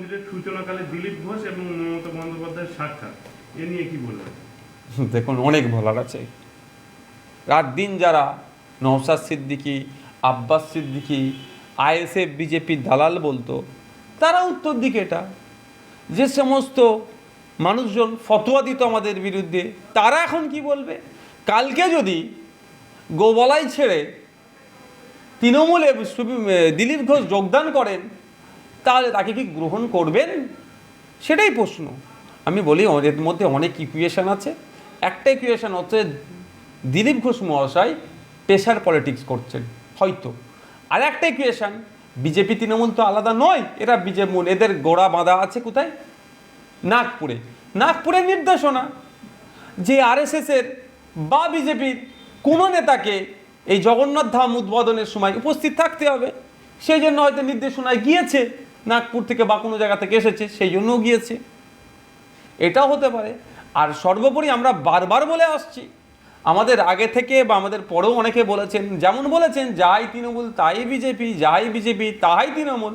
মন্দিরের সূচনাকালে দিলীপ ঘোষ এবং বন্দ্যোপাধ্যায়ের সাক্ষাৎ। এ নিয়ে কি বলবেন? দেখুন, অনেক বলার আছে। রাত দিন যারা নওসাদ সিদ্দিকী, আব্বাস সিদ্দিকী, আইএসএফ বিজেপির দালাল বলতো, তারা উত্তর দিকে এটা। যে সমস্ত মানুষজন ফতোয়া দিত আমাদের বিরুদ্ধে, তারা এখন কি বলবে? কালকে যদি গোবলাই ছেড়ে তৃণমূলে দিলীপ ঘোষ যোগদান করেন তাহলে তাকে কি গ্রহণ করবেন? সেটাই প্রশ্ন। আমি বলি এর মধ্যে অনেক ইকুয়েশান আছে। একটা ইকুয়েশান হচ্ছে দিলীপ ঘোষ মহাশয় পেশার পলিটিক্স করছেন, হয়তো। আর একটা ইকুয়েশন বিজেপি তৃণমূল তো আলাদা নয়, এরা বিজেপি, এদের গোড়া বাঁধা আছে কোথায়? নাগপুরে। নাগপুরের নির্দেশনা যে আরএসএসের বা বিজেপির কোনো নেতাকে এই জগন্নাথ ধাম উদ্বোধনের সময় উপস্থিত থাকতে হবে। সেই জন্য হয়তো নির্দেশনায় গিয়েছে। নাগপুর থেকে বা কোনো জায়গা থেকে এসেছে, সেই জন্যও গিয়েছে। এটাও হতে পারে। আর সর্বোপরি আমরা বারবার বলে আসছি, আমাদের আগে থেকে বা আমাদের পরেও অনেকে বলেছেন, যেমন বলেছেন, যাই তৃণমূল, তাই বিজেপি, যাই বিজেপি, তাই তৃণমূল।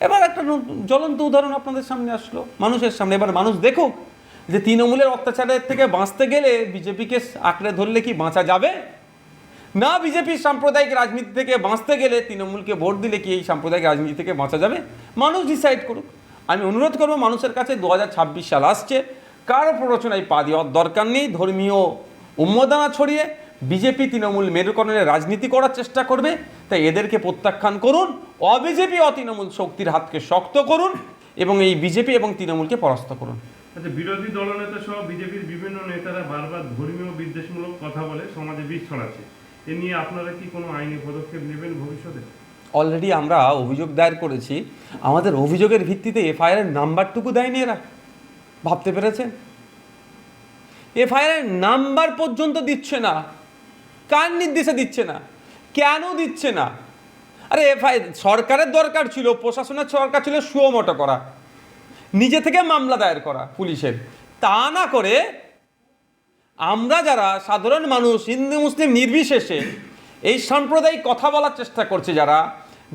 এবার একটা জ্বলন্ত উদাহরণ আপনাদের সামনে আসলো, মানুষের সামনে। এবার মানুষ দেখুক যে তৃণমূলের অত্যাচারের থেকে বাঁচতে গেলে বিজেপিকে আঁকড়ে ধরলে কি বাঁচা যাবে? না বিজেপির সাম্প্রদায়িক রাজনীতি থেকে বাঁচতে গেলে তৃণমূলকে ভোট দিলে কি এই সাম্প্রদায়িক রাজনীতি থেকে বাঁচা যাবে? মানুষ ডিসাইড করুক। আমি অনুরোধ করব, মানুষের কাছে দু হাজার ছাব্বিশ সাল আসছে। কারও প্ররোচনায় পা দেওয়ার দরকার নেই। ধর্মীয় উন্মোদনা ছড়িয়ে বিজেপি তৃণমূল মেরুকরণের রাজনীতি করার চেষ্টা করবে। তাই এদেরকে প্রত্যাখ্যান করুন, অবিজেপি, অতৃণমূল শক্তির হাতকে শক্ত করুন এবং এই বিজেপি এবং তৃণমূলকে পরাস্ত করুন। আচ্ছা বিরোধী দলনেতা সহ বিজেপির বিভিন্ন নেতারা বারবার ধর্মীয় বিদ্বেষমূলক কথা বলে সমাজে বিষ ছড়াচ্ছে। এ নিয়ে আপনারা কি কোনো আইনি পদক্ষেপ নেবেন ভবিষ্যতে? অলরেডি আমরা অভিযোগ দায়ের করেছি। আমাদের অভিযোগের ভিত্তিতে এফআইআর নাম্বারটুকু দেয়নি এরা। ভাবতে পেরেছেন? এফআইআর নাম্বার পর্যন্ত দিচ্ছে না। কার নির্দেশে দিচ্ছে না? কেন দিচ্ছে না? আরে এফআই সরকারের দরকার ছিল, প্রশাসনের সরকার ছিল সুমোটো করা। নিজে থেকে মামলা দায়ের করা পুলিশের। তা না করে আমরা যারা সাধারণ মানুষ, হিন্দু, মুসলিম নির্বিশেষে এই সাম্প্রদায়িক কথা বলার চেষ্টা করছে, যারা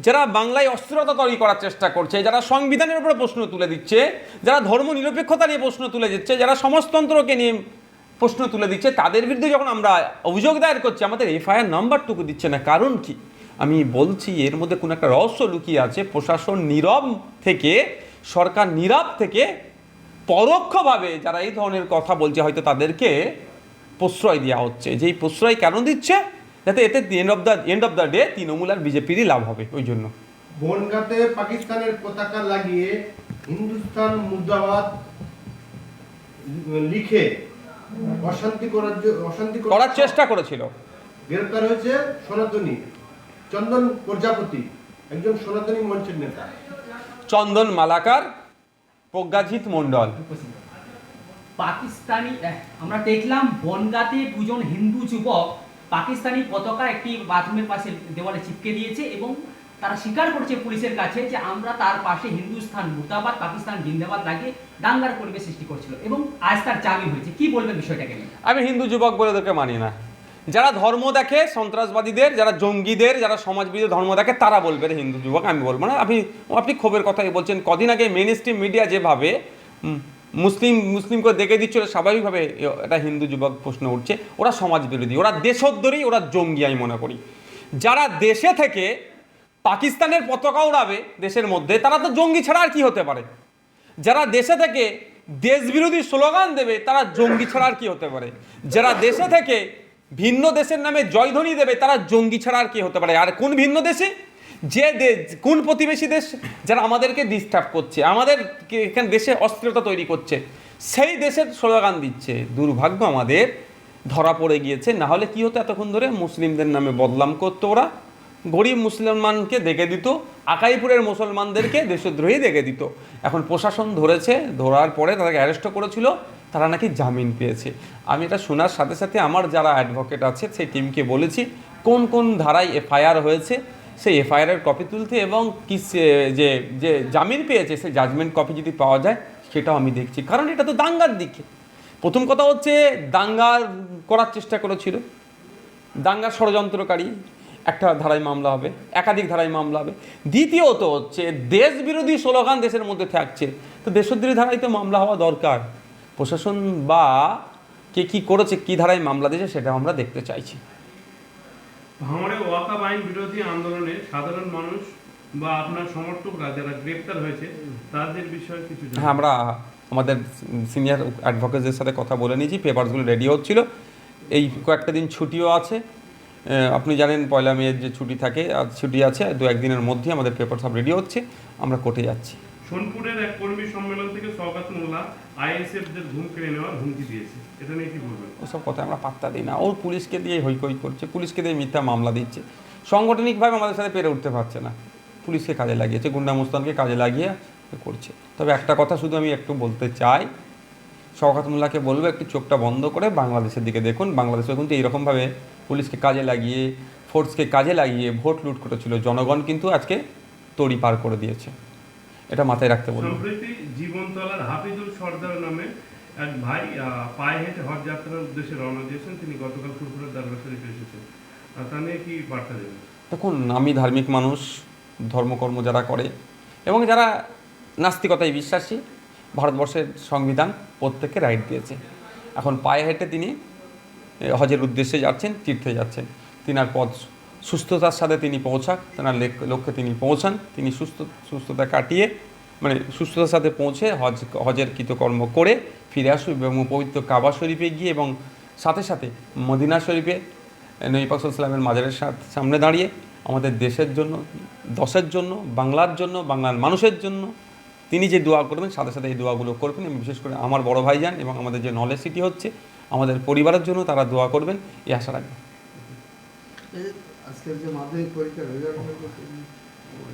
যারা বাংলায় অস্থিরতা তৈরি করার চেষ্টা করছে, যারা সংবিধানের উপরে প্রশ্ন তুলে দিচ্ছে, যারা ধর্ম নিরপেক্ষতা নিয়ে প্রশ্ন তুলে দিচ্ছে, যারা সমাজতন্ত্রকে নিয়ে প্রশ্ন তুলে দিচ্ছে, তাদের বিরুদ্ধে যখন আমরা অভিযোগ দায়ের করছি, আমাদের এফআইআর নাম্বারটুকু দিচ্ছে না। কারণ কি? আমি বলছি, এর মধ্যে কোনো একটা রহস্য লুকিয়ে আছে, প্রশাসন নীরব থেকে, সরকার নীরব থেকে পরোক্ষভাবে যারা এই ধরনের কথা বলছে, হয়তো তাদেরকে প্রশ্রয় দেওয়া হচ্ছে। যেই প্রশ্রয় কেন দিচ্ছে? যাতে এতে end of the end of the day Trinamool আর বিজেপিরই লাভ হবে ওই জন্য। বনগাঁতে পাকিস্তানের পতাকা লাগিয়ে হিন্দুস্তান মুর্দাবাদ লিখে অশান্তি করার অশান্তি করার চেষ্টা করেছিল। গ্রেপ্তার হয়েছে সনাতনী চন্দন প্রজাপতি একজন সনাতনী মঞ্চের নেতা। চন্দন মালাকার প্রজ্ঞাজিৎ মণ্ডল। পাকিস্তানি আমরা দেখলাম বনগাতে দুজন হিন্দু যুবক পাকিস্তানি পতাকা একটি বাথরুমের পাশে দেওয়ালে চিপকে দিয়েছে এবং তারা স্বীকার করছে পুলিশের কাছে যে আমরা তার পাশে হিন্দুস্থান মুর্দাবাদ, পাকিস্তান জিন্দাবাদ লাগিয়ে দাঙ্গার পরিবেশ সৃষ্টি করছিল এবং আজ তার জামিন হয়েছে। কি বলবেন বিষয়টাকে নিয়ে? আমি হিন্দু যুবক বলে ওদেরকে মানি না। যারা ধর্ম দেখে সন্ত্রাসবাদীদের, যারা জঙ্গিদের, যারা সমাজবিরোধী ধর্ম দেখে তারা বলবে হিন্দু যুবক, আমি বলব না। আপনি আপনি ক্ষোভের কথাই বলছেন। কদিন আগে মেন স্ট্রিম মিডিয়া যেভাবে মুসলিম, মুসলিমকে দেখে দিচ্ছিল স্বাভাবিকভাবে এটা হিন্দু যুবক প্রশ্ন উঠছে, ওরা সমাজ বিরোধী ওরা দেশোদ্দরী ওরা জঙ্গি আমি মনে করি। যারা দেশে থেকে পাকিস্তানের পতাকা উড়াবে দেশের মধ্যে, তারা তো জঙ্গি ছাড়া আর কি হতে পারে? যারা দেশে থেকে দেশবিরোধী স্লোগান দেবে, তারা জঙ্গি ছাড়া আর কি হতে পারে? যারা দেশে থেকে ভিন্ন দেশের নামে জয়ধ্বনি দেবে, তারা জঙ্গি ছাড়া আর কি হতে পারে? আর কোন ভিন্ন দেশে? যে কোন প্রতিবেশী দেশ যারা আমাদেরকে ডিস্টার্ব করছে, আমাদের এখানে দেশে অস্থিরতা তৈরি করছে, সেই দেশের স্লোগান দিচ্ছে, দুর্ভাগ্য আমাদের ধরা পড়ে গিয়েছে। না হলে কি হতো এতক্ষণ ধরে? মুসলিমদের নামে বদলাম করতো ওরা। গরিব মুসলমানকে দেখে দিত, আকাইপুরের মুসলমানদেরকে দেশদ্রোহী দেখে দিত। এখন প্রশাসন ধরেছে, ধরার পরে তাদেরকে অ্যারেস্ট করেছিল, তারা নাকি জামিন পেয়েছে। আমি এটা শোনার সাথে সাথে আমার যারা অ্যাডভোকেট আছে, সেই টিমকে বলেছি, কোন কোন ধারায় এফআইআর হয়েছে সেই এফআইআরের কপি তুলতে এবং কি যে যে জামিন পেয়েছে, সেই জাজমেন্ট কপি যদি পাওয়া যায়, সেটাও আমি দেখছি। কারণ এটা তো দাঙ্গার দিকে। প্রথম কথা হচ্ছে দাঙ্গার করার চেষ্টা করেছিল। দাঙ্গার ষড়যন্ত্রকারী, একটা ধারায় মামলা হবে, একাধিক ধারায় মামলা হবে। দ্বিতীয়ত হচ্ছে দেশ বিরোধী স্লোগান দেশের মধ্যে থাকছে। তো দেশদ্রোহী ধারায় তো মামলা হওয়া দরকার। প্রশাসন বা কে কী করেছে, কী ধারায় মামলা দিয়েছে সেটা আমরা দেখতে চাইছি। ভাঙড়ে ওয়াকাব আইন বিরোধী আন্দোলনে সাধারণ মানুষ বা আপনার সমর্থকরা যারা গ্রেপ্তার হয়েছে, তাদের বিষয়ে কিছু হ্যাঁ আমরা আমাদের সিনিয়র অ্যাডভোকেটদের সাথে কথা বলে নিয়েছি, পেপারসগুলো রেডি হচ্ছিল এই কয়েকটা দিন ছুটিও আছে। আপনি জানেন পয়লা মেয়ের যে ছুটি থাকে আর ছুটি আছে দু একদিনের মধ্যে আমাদের পেপার সব রেডি হচ্ছে। আমরা কোর্টে যাচ্ছি। সোনপুরের এক কর্মী সম্মেলন থেকে সওগাত মোল্লা আইএসএফ দের ঘুম কেড়ে নেওয়ার হুমকি দিয়েছে। এটা নিয়ে কি বলবেন? ওসব কথা আমরা পাত্তা দিই না। ওর পুলিশকে দিয়ে হৈকই করছে, পুলিশকে দিয়ে মিথ্যা মামলা দিচ্ছে। সাংগঠনিকভাবে আমাদের সাথে পেরে উঠতে পারছে না। পুলিশকে কাজে লাগিয়েছে, গুন্ডা মুস্তানকে কাজে লাগিয়ে করছে। তবে একটা কথা শুধু আমি একটু বলতে চাই। শওকাত মোল্লাকে বলব, একটু চোখটা বন্ধ করে বাংলাদেশের দিকে দেখুন। বাংলাদেশে কিন্তু এইরকমভাবে পুলিশকে কাজে লাগিয়ে, ফোর্সকে কাজে লাগিয়ে ভোট লুট করেছিল। জনগণ কিন্তু আজকে তড়ি পার করে দিয়েছে। এটা মাথায় রাখতে বলব সম্প্রতি জীবনতলার হাফিজুল সর্দার নামে এক ভাই পায়ে হেঁটে হজ যাত্রার উদ্দেশ্যে রওনা দিয়েছেন। তিনি গতকাল ফুরফুরের দরবার শরীফে এসেছেন। তা নিয়ে কি বার্তা দেবেন? দেখুন আমি ধার্মিক মানুষ ধর্মকর্ম যারা করে এবং যারা নাস্তিকতায় বিশ্বাসী ভারতবর্ষের সংবিধান প্রত্যেককে রাইট দিয়েছে। এখন পায়ে হেঁটে তিনি হজের উদ্দেশ্যে যাচ্ছেন তীর্থে যাচ্ছেন। তিনার পথ সুস্থতার সাথে তিনি পৌঁছাক, তেনার লক্ষ্যে তিনি পৌঁছান, তিনি সুস্থ, সুস্থতা কাটিয়ে মানে সুস্থতার সাথে পৌঁছে হজ, হজের কৃতকর্ম করে ফিরে আসুক এবং পবিত্র কাবা শরীফে গিয়ে এবং সাথে সাথে মদিনা শরীফে পাক মাজারের সাথ- সামনে দাঁড়িয়ে আমাদের দেশের জন্য, দশের জন্য, বাংলার জন্য, বাংলার মানুষের জন্য তিনি যে দোয়া করবেন, সাথে সাথে এই দোয়াগুলো করবেন এবং বিশেষ করে আমার বড় ভাইজান এবং আমাদের যে নলেজ সিটি হচ্ছে, আমাদের পরিবারের জন্য তারা দোয়া করবেন, এই আশা রাখবেন আজকের যে মাধ্যমিক পরীক্ষার রেজাল্ট